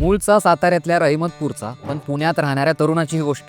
मूळचा साताऱ्यातल्या रहिमतपूरचा पण पुण्यात राहणाऱ्या तरुणाची ही गोष्ट.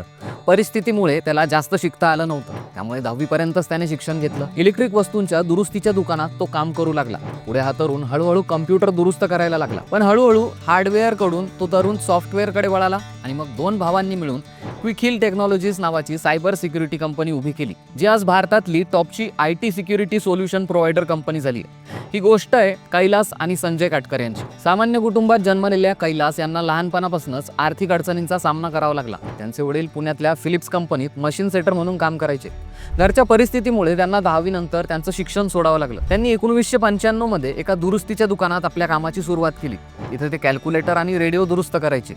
परिस्थितीमुळे त्याला जास्त शिकता आलं नव्हतं. त्यामुळे दहावीपर्यंतच त्याने शिक्षण घेतलं. इलेक्ट्रिक वस्तूंच्या दुरुस्तीच्या दुकानात तो काम करू लागला. पुढे हा तरुण हळूहळू कम्प्युटर दुरुस्त करायला लागला. पण हळूहळू हार्डवेअरकडून तो तरुण सॉफ्टवेअरकडे वळाला आणि मग दोन भावांनी मिळून क्विक हिल टेक्नॉलॉजीज नावाची सायबर सिक्युरिटी कंपनी उभी केली जी आज भारतातली टॉपची I T security solution provider company झाली आहे. ही गोष्ट आहे कैलास आणि संजय काटकर यांची. सामान्य कुटुंबात जन्मलेल्या कैलास यांना लहानपणापासूनच आर्थिक अडचणींचा सामना करावा लागला. त्यांचे वडील पुण्यातल्या फिलिप्स कंपनीत मशीन सेटर म्हणून काम करायचे. घरच्या परिस्थितीमुळे त्यांना दहावीनंतर त्यांचं शिक्षण सोडावं लागलं. त्यांनी एकोणवीसशे पंच्याण्णवमध्ये एका दुरुस्तीच्या दुकानात आपल्या कामाची सुरुवात केली. इथे ते कॅल्क्युलेटर आणि रेडिओ दुरुस्त करायचे.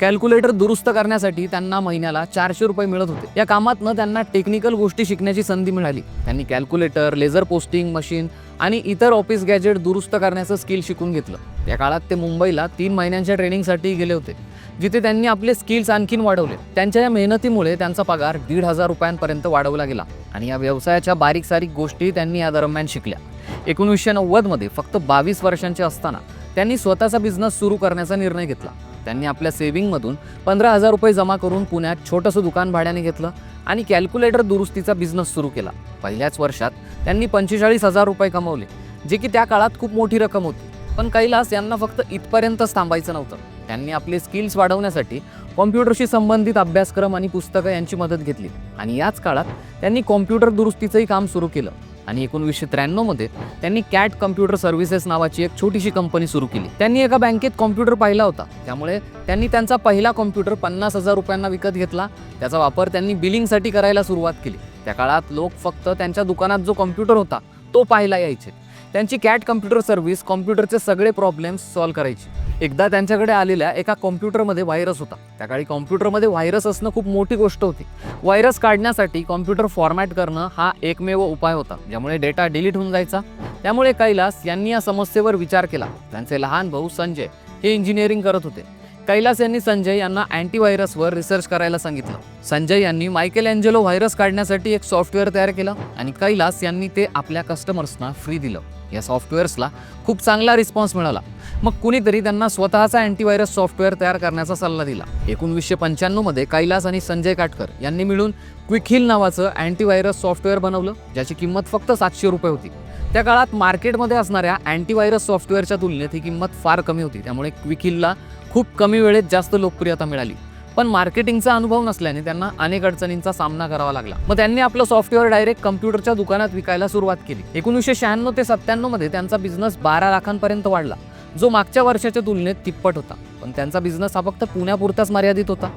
कॅल्क्युलेटर दुरुस्त करण्यासाठी त्यांना महिन्याला चारशे रुपये मिळत होते. या कामातनं त्यांना टेक्निकल गोष्टी शिकण्याची संधी मिळाली. त्यांनी कॅल्क्युलेटर लेझर पोस्टिंग मशीन आणि इतर ऑफिस गॅजेट दुरुस्त करण्याचं स्किल शिकून घेतलं. या काळात ते मुंबईला तीन महिन्यांच्या ट्रेनिंगसाठी गेले होते. जिथे त्यांनी आपले स्किल्स आणखीन वाढवले. त्यांच्या या मेहनतीमुळे त्यांचा पगार दीड हजार रुपयांपर्यंत वाढवला गेला आणि या व्यवसायाच्या बारीक सारीक गोष्टी त्यांनी या दरम्यान शिकल्या. एकोणीसशे नव्वदमध्ये फक्त बावीस वर्षांचे असताना त्यांनी स्वतःचा बिझनेस सुरू करण्याचा निर्णय घेतला. त्यांनी आपल्या सेव्हिंगमधून पंधरा हजार रुपये जमा करून पुण्यात छोटंसं दुकान भाड्याने घेतलं आणि कॅल्क्युलेटर दुरुस्तीचा बिझनेस सुरू केला. पहिल्याच वर्षात त्यांनी पंचेचाळीस हजार रुपये कमवले जे की त्या काळात खूप मोठी रक्कम होती. पण कैलास यांना फक्त इथपर्यंतच थांबायचं नव्हतं. त्यांनी आपले स्किल्स वाढवण्यासाठी कॉम्प्युटरशी संबंधित अभ्यासक्रम आणि पुस्तकं यांची मदत घेतली. आणि याच काळात त्यांनी कॉम्प्युटर दुरुस्तीचंही काम सुरू केलं. आणि एकोणवीसशे त्र्याण्णवमध्ये त्यांनी कॅट कम्प्युटर सर्व्हिसेस नावाची एक छोटीशी कंपनी सुरू केली. त्यांनी एका बँकेत कॉम्प्युटर पाहिला होता. त्यामुळे त्यांनी त्यांचा पहिला कॉम्प्युटर पन्नास हजार रुपयांना विकत घेतला. त्याचा वापर त्यांनी बिलिंगसाठी करायला सुरुवात केली. त्या काळात लोक फक्त त्यांच्या दुकानात जो कॉम्प्युटर होता तो पाहायला यायचे. त्यांची कॅट कम्प्युटर सर्व्हिस कॉम्प्युटरचे सगळे प्रॉब्लेम्स सॉल्व्ह करायची. एकदा त्यांच्याकडे आलेल्या एका कॉम्प्युटरमध्ये व्हायरस होता. त्या काळी कॉम्प्युटरमध्ये व्हायरस असणं खूप मोठी गोष्ट होती. व्हायरस काढण्यासाठी कॉम्प्युटर फॉर्मॅट करणं हा एकमेव उपाय होता ज्यामुळे डेटा डिलीट होऊन जायचा. त्यामुळे कैलास यांनी या समस्येवर विचार केला. त्यांचे लहान भाऊ संजय हे इंजिनिअरिंग करत होते. कैलास यांनी संजय यांना अँटीव्हायरसवर रिसर्च करायला सांगितलं. संजय यांनी मायकेल अँजेलो व्हायरस काढण्यासाठी एक सॉफ्टवेअर तयार केलं आणि कैलास यांनी ते आपल्या कस्टमर्सना फ्री दिलं. या सॉफ्टवेअर्सला खूप चांगला रिस्पॉन्स मिळाला. मग कुणीतरी त्यांना स्वतःचा अँटीव्हायरस सॉफ्टवेअर तयार करण्याचा सल्ला दिला. एकोणवीसशे पंच्याण्णवमध्ये कैलास आणि संजय काटकर यांनी मिळून क्विकहिल नावाचं अँटीव्हायरस सॉफ्टवेअर बनवलं ज्याची किंमत फक्त सातशे रुपये होती. त्या काळात मार्केटमध्ये असणाऱ्या अँटीव्हायरस सॉफ्टवेअरच्या तुलनेत ही किंमत फार कमी होती. त्यामुळे क्विकिलला खूप कमी वेळेत जास्त लोकप्रियता मिळाली. पण मार्केटिंगचा अनुभव नसल्याने त्यांना अनेक अडचणींचा सामना करावा लागला. मग त्यांनी आपलं सॉफ्टवेअर डायरेक्ट कम्प्युटरच्या दुकानात विकायला सुरुवात केली. एकोणीसशे शहाण्णव ते सत्त्याण्णवमध्ये त्यांचा बिझनेस बारा लाखांपर्यंत वाढला जो मागच्या वर्षाच्या तुलनेत तिप्पट होता. पण त्यांचा बिझनेस हा फक्त पुण्यापुरताच मर्यादित होता.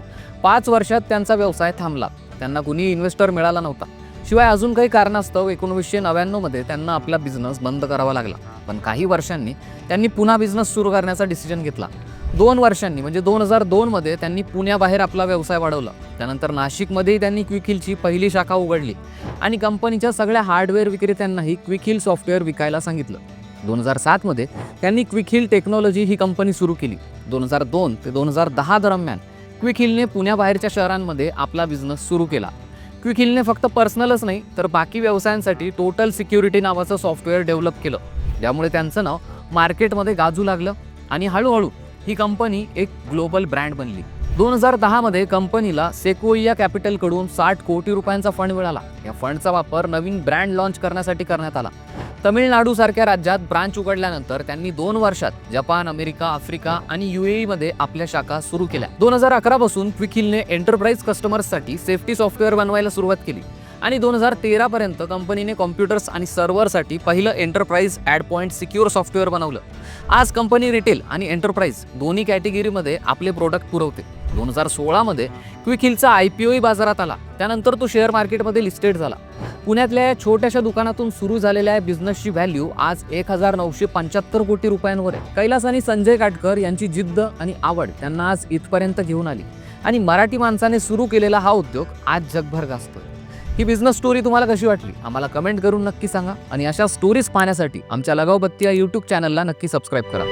पाच वर्षात त्यांचा व्यवसाय थांबला. त्यांना कुणी इन्व्हेस्टर मिळाला नव्हता. शिवाय अजून काही कारणास्तव एकोणवीसशे नव्याण्णवमध्ये त्यांना आपला बिझनेस बंद करावा लागला. पण काही वर्षांनी त्यांनी पुन्हा बिझनेस सुरू करण्याचा डिसिजन घेतला. दोन वर्षांनी म्हणजे दोन हजार दोनमध्ये त्यांनी पुण्याबाहेर आपला व्यवसाय वाढवला. त्यानंतर नाशिकमध्येही त्यांनी क्विकिलची पहिली शाखा उघडली. आणि कंपनीच्या सगळ्या हार्डवेअर विक्रेत्यांनाही क्विकिल सॉफ्टवेअर विकायला सांगितलं. दोन हजार सातमध्ये त्यांनी क्विकहिल टेक्नॉलॉजी ही कंपनी सुरू केली. दोन हजार दोन ते दोन हजार दहा दरम्यान क्विकहिलने पुण्याबाहेरच्या शहरांमध्ये आपला बिझनेस सुरू केला. क्विकहिलने फक्त पर्सनलच नाही तर बाकी व्यवसायांसाठी टोटल सिक्युरिटी नावाचं सॉफ्टवेअर डेव्हलप केलं. ज्यामुळे त्यांचं नाव मार्केटमध्ये गाजू लागलं आणि हळूहळू ही कंपनी एक ग्लोबल ब्रँड बनली. दोन हजार दहामध्ये कंपनीला सेकोइया कॅपिटलकडून साठ कोटी रुपयांचा फंड मिळाला. या फंडचा वापर नवीन ब्रँड लॉन्च करण्यासाठी करण्यात आला. तमिळनाडूसारख्या राज्यात ब्रांच उघडल्यानंतर त्यांनी दोन वर्षात जपान अमेरिका आफ्रिका आणि युएई मध्ये आपल्या शाखा सुरू केल्या. दोन हजार अकरा पासून क्विकिलने एंटरप्राइज कस्टमर्ससाठी सेफ्टी सॉफ्टवेअर बनवायला सुरुवात केली आणि दोन हजार तेरापर्यंत कंपनीने कॉम्प्युटर्स आणि सर्व्हरसाठी पहिलं enterprise endpoint secure software बनवलं. आज कंपनी रिटेल आणि एंटरप्राइज दोन्ही कॅटेगरीमध्ये आपले प्रोडक्ट पुरवते. दोन हजार सोळामध्ये क्विकहिलचा आय पी ओही बाजारात आला. त्यानंतर तो शेअर मार्केटमध्ये लिस्टेड झाला. पुण्यातल्या या छोट्याशा दुकानातून सुरू झालेल्या या बिझनेसची व्हॅल्यू आज एक हजार नऊशे पंच्याहत्तर कोटी रुपयांवर आहे. कैलास आणि संजय काटकर यांची जिद्द आणि आवड त्यांना आज इथपर्यंत घेऊन आली. आणि मराठी माणसाने सुरू केलेला हा उद्योग आज जगभर गाजतोय. ही बिझनेस स्टोरी तुम्हाला कशी वाटली? आम्हाला कमेंट करून नक्की सांगा. आणि अशा स्टोरीज पाहण्यासाठी आमच्या लगावबत्ती या यूट्यूब चॅनलला नक्की सबस्क्राईब करा.